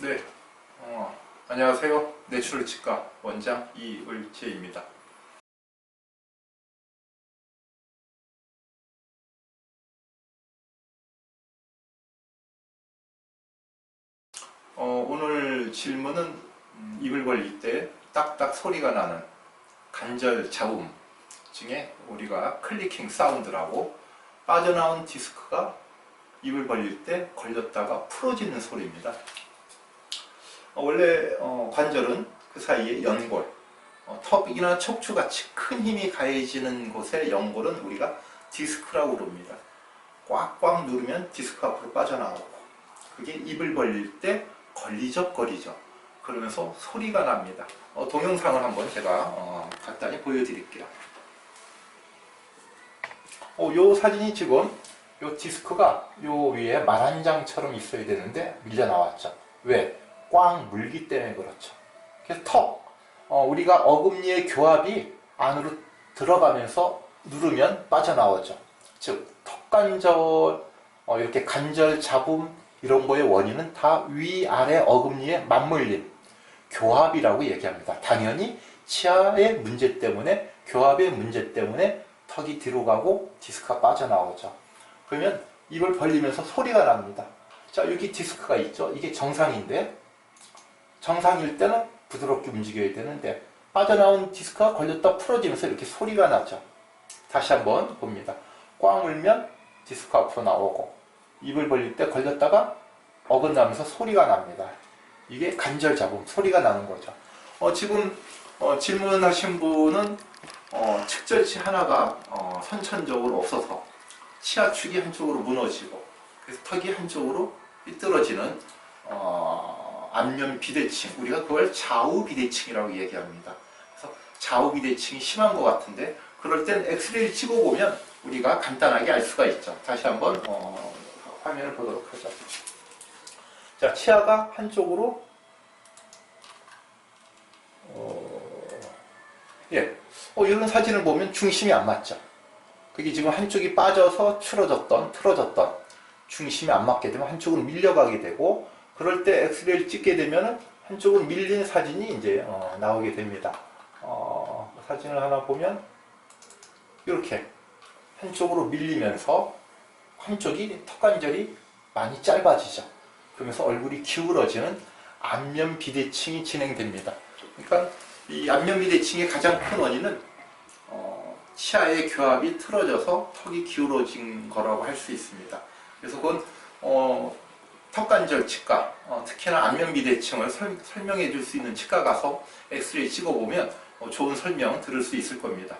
네, 어, 안녕하세요. 내추럴 치과 원장 이을재입니다. 어, 오늘 질문은 음, 입을 벌릴 때 딱딱 소리가 나는 간절 잡음 중에 우리가 클리킹 사운드라고 빠져나온 디스크가 입을 벌릴 때 걸렸다가 풀어지는 소리입니다. 어, 원래 어, 관절은 그 사이에 연골, 어, 턱이나 척추같이 큰 힘이 가해지는 곳의 연골은 우리가 디스크라고 부릅니다. 꽉꽉 누르면 디스크 앞으로 빠져나오고 그게 입을 벌릴 때 걸리적거리죠. 그러면서 소리가 납니다. 어, 동영상을 한번 제가 어, 간단히 보여드릴게요. 어, 요 사진이 지금 요 디스크가 요 위에 말한 장처럼 있어야 되는데 밀려 나왔죠. 왜? 꽉 물기 때문에 그렇죠. 그래서 턱, 어, 우리가 어금니의 교합이 안으로 들어가면서 누르면 빠져나오죠. 즉, 턱관절, 어, 이렇게 관절 잡음 이런 거의 원인은 다 위아래 어금니의 맞물림, 교합이라고 얘기합니다. 당연히 치아의 문제 때문에, 교합의 문제 때문에 턱이 뒤로 가고 디스크가 빠져나오죠. 그러면 입을 벌리면서 소리가 납니다. 자, 여기 디스크가 있죠. 이게 정상인데, 정상일 때는 부드럽게 움직여야 되는데, 빠져나온 디스크가 걸렸다 풀어지면서 이렇게 소리가 나죠. 다시 한번 봅니다. 꽉 물면 디스크 앞으로 나오고, 입을 벌릴 때 걸렸다가 어긋나면서 소리가 납니다. 이게 간절 잡음, 소리가 나는 거죠. 어, 지금 어, 질문하신 분은 어, 측절치 하나가 어, 선천적으로 없어서 치아축이 한쪽으로 무너지고 그래서 턱이 한쪽으로 삐뚤어지는 어, 안면 비대칭 우리가 그걸 좌우 비대칭이라고 얘기합니다. 그래서 좌우 비대칭이 심한 것 같은데 그럴 땐 엑스레이를 찍어보면 우리가 간단하게 알 수가 있죠. 다시 한번 어, 화면을 보도록 하죠. 자, 치아가 한쪽으로 어, 예, 어, 이런 사진을 보면 중심이 안 맞죠. 그게 지금 한쪽이 빠져서 틀어졌던, 틀어졌던 중심이 안 맞게 되면 한쪽으로 밀려가게 되고 그럴 때 엑스레이를 찍게 되면 한쪽으로 밀린 사진이 이제 어, 나오게 됩니다. 어, 사진을 하나 보면 이렇게 한쪽으로 밀리면서 한쪽이 턱관절이 많이 짧아지죠. 그러면서 얼굴이 기울어지는 안면 비대칭이 진행됩니다. 그러니까 이 안면 비대칭의 가장 큰 원인은 어, 치아의 교합이 틀어져서 턱이 기울어진 거라고 할 수 있습니다. 그래서 그건 어, 턱관절 치과, 어, 특히나 안면 비대칭을 설, 설명해 줄 수 있는 치과 가서 엑스레이 찍어보면 어, 좋은 설명 들을 수 있을 겁니다.